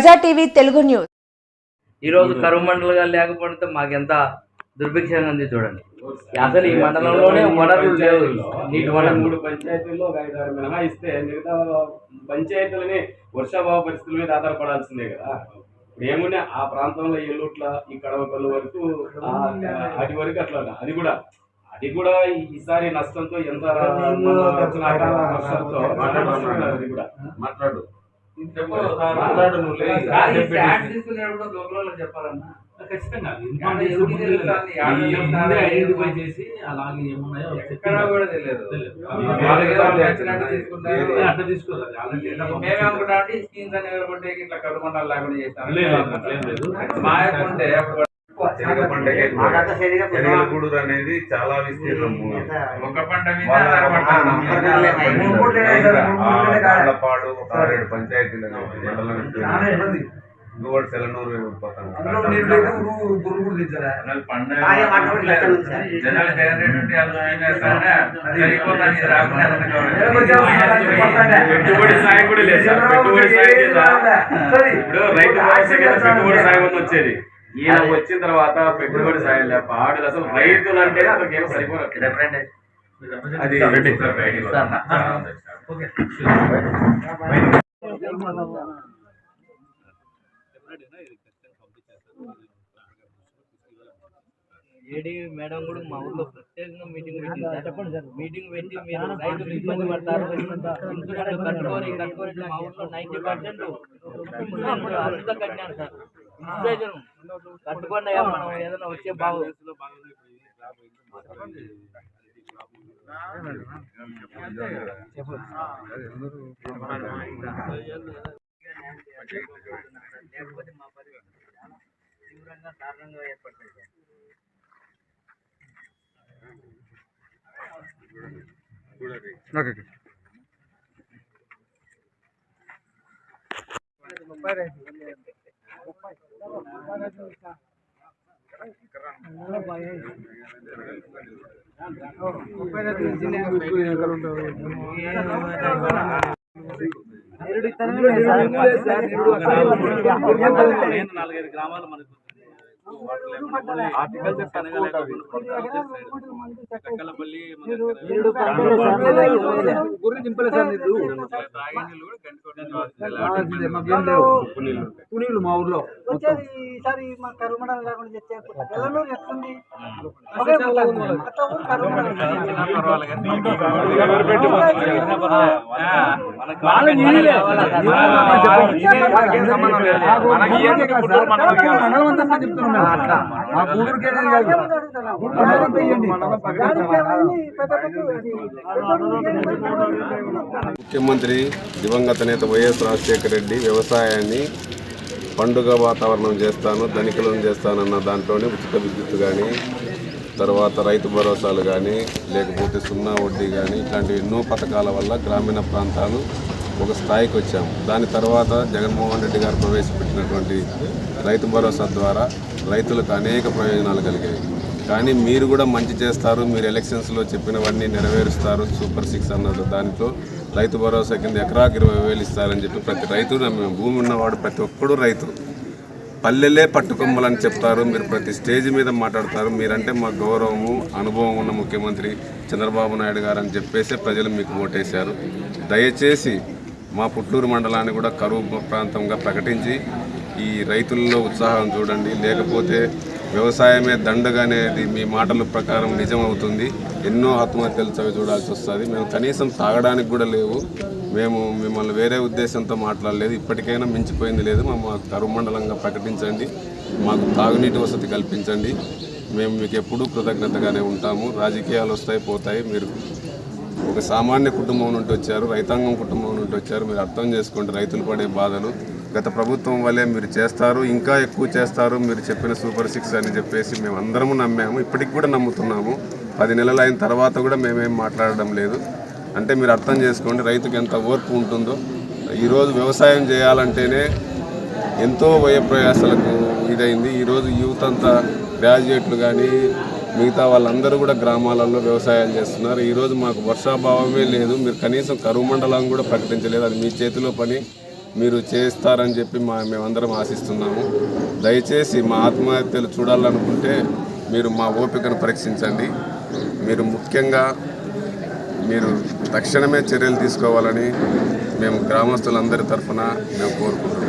ప్రజా TV Telugu news. ఈ రోజు కరువు మండలంగా లేకపోతే మాకెంత దుర్భిక్షంగా ఉంది చూడండి. అసలు ఈ మండలంలోనే వనరులు లేవు. నీటి వనరులు మూడు పంచాయతీల్లో ఒక ఐదు ఆరు మిగతా పంచాయతీలని వర్షాభావ పరిస్థితుల మీద ఆధారపడాల్సిందే కదా. ఇప్పుడు ఏమున్నా ఆ ప్రాంతంలో ఎల్లుట్ల ఈ కడవకల్లు వరకు అది వరకు అట్లా అది కూడా అది కూడా ఈసారి నష్టంతో ఎంత వర్షాలతో అది కూడా. మాట్లాడు. మాట్లాడు నువ్వు చెప్పాలన్నా. ఖచ్చితంగా? ఐడెంటిఫై చేసి అలాగే ఏమున్నాయో. అట్లా తీసుకోవాలి. ఇట్లా లేకుండా చేస్తాను లేదు, శనగ అనేది చాలా విస్తీర్ణం. ఒక పంట మీద వాళ్ళ అర పంట ఆ మూడు పూటలే వేశారు, మూడు పూటలే కాదు. తాళ్ళపాడు ఒక ఆరేడు పంచాయతీలు అనేవి మండలం కూడా సెలనూరు పెట్టుబడి సాయం కూడా లేదు. పెట్టుబడి సాయం ఇప్పుడు రైతు పెట్టుబడి సాయం వచ్చేది. ఈయన వచ్చిన తర్వాత పెట్టుబడి సాయం లేక ఆడు అసలు రైతులు అంటే అసలు ఏం సరిపోరు అది ఏడీ మేడం కూడా మా ఊర్లో ప్రత్యేకంగా మీటింగ్ పెట్టింది సార్. మీటింగ్ పెట్టి మీరు రైతులు ఇబ్బంది పడతారు. ఇన్సూరెన్స్ కట్టుకొని కట్టుకొని మా ఊర్లో నైన్టీ పర్సెంట్ అంతా కట్టినాను సార్. ఇన్సూరెన్స్ కట్టుకోండి మనం ఏదైనా వచ్చే బాగు. లేకపోతే మా పరిస్థితి తీవ్రంగా కారణంగా ఏర్పడుతుంది సార్ నాలుగైదు గ్రామాలు. మనకు పునీళ్ళు మా ఊర్లో. వచ్చేది ఈసారి మా కరుమడం లేకుండా చెప్తే ఎట్లుంది? ముఖ్యమంత్రి దివంగత నేత వైఎస్ రాజశేఖర రెడ్డి వ్యవసాయాన్ని పండుగ వాతావరణం చేస్తాను ధనికులను చేస్తానన్న దాంట్లోనే ఉచిత విద్యుత్ కానీ తర్వాత రైతు భరోసాలు కానీ లేకపోతే సున్నా వడ్డీ కానీ ఇట్లాంటి ఎన్నో పథకాల వల్ల గ్రామీణ ప్రాంతాలు ఒక స్థాయికి వచ్చాము. దాని తర్వాత జగన్మోహన్ రెడ్డి గారు ప్రవేశపెట్టినటువంటి రైతు భరోసా ద్వారా రైతులకు అనేక ప్రయోజనాలు కలిగాయి. కానీ మీరు కూడా మంచి చేస్తారు. మీరు ఎలక్షన్స్లో చెప్పినవన్నీ నెరవేరుస్తారు. సూపర్ సిక్స్ అన్నది దాంట్లో రైతు భరోసా కింద ఎకరాకి ఇరవై వేలు ఇస్తారని చెప్పి ప్రతి రైతు నమ్మాము భూమి ఉన్నవాడు ప్రతి ఒక్కడు రైతు. పల్లెలే పట్టుకొమ్మలని చెప్తారు. మీరు ప్రతి స్టేజ్ మీద మాట్లాడతారు. మీరంటే మా గౌరవము అనుభవం ఉన్న ముఖ్యమంత్రి చంద్రబాబు నాయుడు గారు అని చెప్పేసి ప్రజలు మీకు ఓటేశారు. దయచేసి మా పుట్టూరు మండలాన్ని కూడా కరువు ప్రాంతంగా ప్రకటించి ఈ రైతుల్లో ఉత్సాహం చూడండి. లేకపోతే వ్యవసాయమే దండగా అనేది మీ మాటల ప్రకారం నిజం అవుతుంది ఎన్నో ఆత్మహత్యలు చవి చూడాల్సి వస్తుంది. మేము కనీసం తాగడానికి కూడా లేవు. మేము మిమ్మల్ని వేరే ఉద్దేశంతో మాట్లాడలేదు. ఇప్పటికైనా మించిపోయింది లేదు. మా మా కరువు మండలంగా ప్రకటించండి. మాకు తాగునీటి వసతి కల్పించండి. మేము మీకు ఎప్పుడూ కృతజ్ఞతగానే ఉంటాము. రాజకీయాలు వస్తాయి పోతాయి. మీరు ఒక సామాన్య కుటుంబం నుండి వచ్చారు. రైతాంగం కుటుంబం నుండి వచ్చారు. మీరు అర్థం చేసుకోండి. రైతులు పడే బాధలు. గత ప్రభుత్వం వల్లే మీరు చేస్తారు ఇంకా ఎక్కువ చేస్తారు మీరు చెప్పిన సూపర్ సిక్స్ అని చెప్పేసి మేము అందరము నమ్మాము. ఇప్పటికి కూడా నమ్ముతున్నాము. పది నెలలు అయిన తర్వాత కూడా మేమేం మాట్లాడడం లేదు. అంటే మీరు అర్థం చేసుకోండి రైతుకి ఎంత ఓర్పు ఉంటుందో. ఈరోజు వ్యవసాయం చేయాలంటేనే ఎంతో వ్యయ ప్రయాసాలకు ఇదైంది. ఈరోజు యూత్ అంతా గ్రాడ్యుయేట్లు కానీ మిగతా వాళ్ళందరూ కూడా గ్రామాలలో వ్యవసాయాలు చేస్తున్నారు. ఈరోజు మాకు వర్షాభావమే లేదు. మీరు కనీసం కరువు మండలం కూడా ప్రకటించలేదు. అది మీ చేతిలో పని. మీరు చేస్తారని చెప్పి మా మేమందరం ఆశిస్తున్నాము. దయచేసి మా ఆత్మహత్యలు చూడాలనుకుంటే మీరు మా ఓపికను పరీక్షించండి. మీరు ముఖ్యంగా మీరు తక్షణమే చర్యలు తీసుకోవాలని మేము గ్రామస్తులందరి తరఫున మేము కోరుకుంటున్నాం.